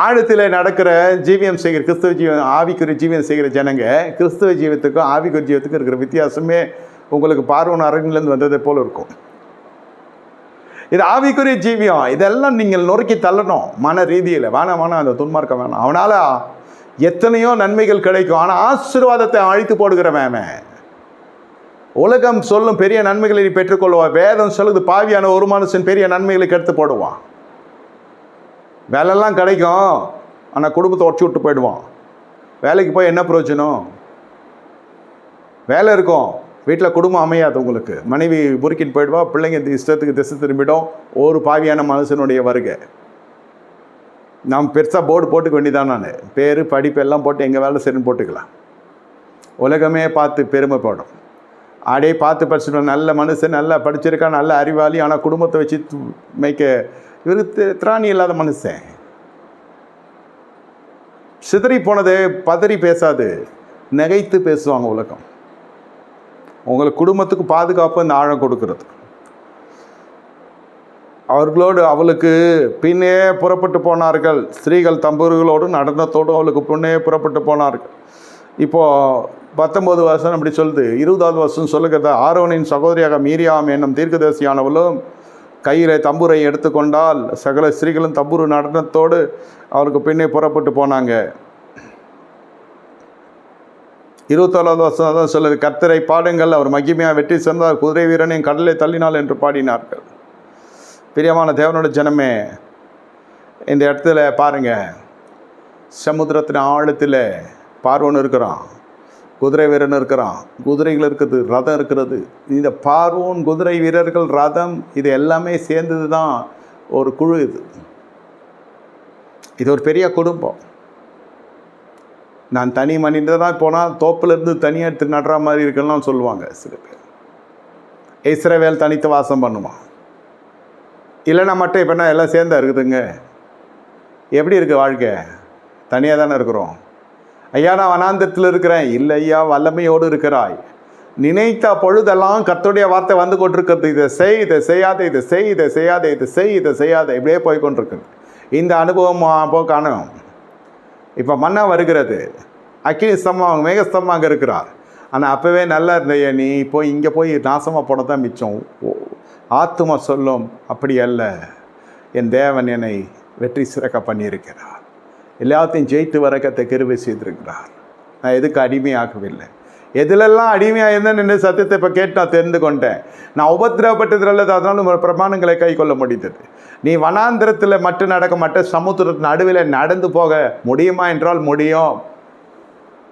ஆழத்தில் நடக்கிற ஜீவியம் செய்கிற கிறிஸ்தவ ஜீவன் ஆவிக்குரிய ஜீவியம் செய்கிற ஜனங்க கிறிஸ்தவ ஜீவத்துக்கும் ஆவிக்குரிய ஜீவத்துக்கும் இருக்கிற வித்தியாசமே உங்களுக்கு பார்வன் அரங்கிலேருந்து வந்ததை போல் இருக்கும். இது ஆவிக்குரிய ஜீவியம். இதெல்லாம் நீங்கள் நொறுக்கி தள்ளணும் மன ரீதியில். வேணாம் வேணாம் அந்த துன்மார்க்க வேணாம். அவனால் எத்தனையோ நன்மைகள் கிடைக்கும். ஆனால் ஆசீர்வாதத்தை அழித்து போடுகிறவன் உலகம் சொல்லும் பெரிய நன்மைகளை நீ பெற்றுக்கொள்வான் வேதம் சொல்லுது பாவியான ஒரு மனுஷன் பெரிய நன்மைகளை கெடுத்து போடுவான். வேலைலாம் கிடைக்கும் ஆனால் குடும்பத்தை உடச்சி விட்டு போயிடுவான். வேலைக்கு போய் என்ன பிரயோஜனம்? வேலை இருக்கும். வீட்டில் குடும்பம் அமையாது உங்களுக்கு. மனைவி பொறுக்கின்னு போயிடுவா பிள்ளைங்க இந்த இஷ்டத்துக்கு திசை திரும்பிடும். ஒரு பாவியான மனுஷனுடைய வருகை. நாம் பெருசாக போர்டு போட்டுக்க வேண்டியதான் நான். பேர் படிப்பு எல்லாம் போட்டு எங்கள் வேலை சரின்னு போட்டுக்கலாம். உலகமே பார்த்து பெருமைப்படும். அப்படியே பார்த்து படிச்சுட்டு நல்ல மனுஷன் நல்லா படிச்சிருக்கான் நல்ல அறிவாளி ஆனால் குடும்பத்தை வச்சு மேய்க்க இவருக்கு திராணி இல்லாத மனுஷன். சிதறி போனது பதறி பேசாது நகைத்து பேசுவாங்க உலகம். உங்களுக்கு குடும்பத்துக்கு பாதுகாப்பு இந்த ஆழம் கொடுக்கறது. அவர்களோடு அவளுக்கு பின்னே புறப்பட்டு போனார்கள். ஸ்திரீகள் தம்புர்களோடு நடனத்தோடு அவளுக்கு பின்னே புறப்பட்டு போனார்கள். இப்போ பத்தொம்போது வருஷம் அப்படி சொல்லுது. இருபதாவது வருஷம் சொல்லுகிறத ஆரோனின் சகோதரியாக மீரியாம் என்னும் தீர்க்கதரிசியானவளும் கையில் தம்புரை எடுத்துக்கொண்டால் சகல ஸ்திரீகளும் தம்புரு நடனத்தோடு அவருக்கு பின்னே புறப்பட்டு போனாங்க. இருபத்தோராவது வருஷம் தான் சொல்லுது கர்த்தரை பாடுங்கள் அவர் மகிமையாக வெற்றி சேர்ந்தார் குதிரை வீரனையும் கடலை தள்ளினாள் என்று பாடினார்கள். பிரியமான தேவனோட ஜனமே இந்த இடத்துல பாருங்கள் சமுத்திரத்தின் ஆழத்தில் பார்வன் இருக்கிறான். குதிரை வீரன் இருக்கிறான். குதிரைகள் இருக்குது ரதம் இருக்கிறது. இந்த பார்வோன் குதிரை வீரர்கள் ரதம் இது எல்லாமே சேர்ந்தது தான் ஒரு குழு இது. இது ஒரு பெரிய குடும்பம். நான் தனி மனிதனாக போனால் தோப்புலேருந்து தனியாக எடுத்து நடுற மாதிரி இருக்குன்னு சொல்லுவாங்க சில பேர். இஸ்ரவேல் தனித்து வாசம் பண்ணுவான் இல்லைன்னா மட்டும் இப்போனா எல்லாம் சேர்ந்தா இருக்குதுங்க? எப்படி இருக்குது வாழ்க்கை? தனியாக தானே இருக்கிறோம். ஐயா நான் வனாந்தத்தில் இருக்கிறேன். இல்லை ஐயா வல்லமையோடு இருக்கிறாய். நினைத்த பொழுதெல்லாம் கத்துடைய வார்த்தை வந்து கொண்டிருக்கிறது. இதை செய் இதை செய்யாத இதை செய் இதை செய்யாத இதை செய் இதை செய்யாத. இப்படியே போய் கொண்டிருக்குது இந்த அனுபவம் போ காணும். இப்போ மன்னா வருகிறது. அக்கினி ஸ்தம்பம் மேகஸ்தம்பம் இருக்கிறார். ஆனால் அப்போவே நல்லா இருந்தைய நீ போய் இங்கே போய் நாசமாக போட தான் மிச்சம். ஓ, ஆத்துமா சொல்லும் அப்படி அல்ல. என் தேவன் என்னை வெற்றி சிறக்க பண்ணியிருக்கிறார். எல்லாத்தையும் ஜெயித்து வர கத்தை செய்திருக்கிறார். நான் எதுக்கு அடிமையாகவில்லை? எதிலெல்லாம் அடிமையாக இருந்தேன் சத்தியத்தை இப்போ கேட்டு நான் தெரிந்து கொண்டேன். நான் உபத்திரவப்பட்டதில் அல்லது அதனால உங்கள் பிரமாணங்களை கை கொள்ள முடிந்தது. நீ வனாந்திரத்தில் மட்டும் நடக்க மற்ற சமுத்திரத்தின் நடுவில் நடந்து போக முடியுமா என்றால் முடியும்.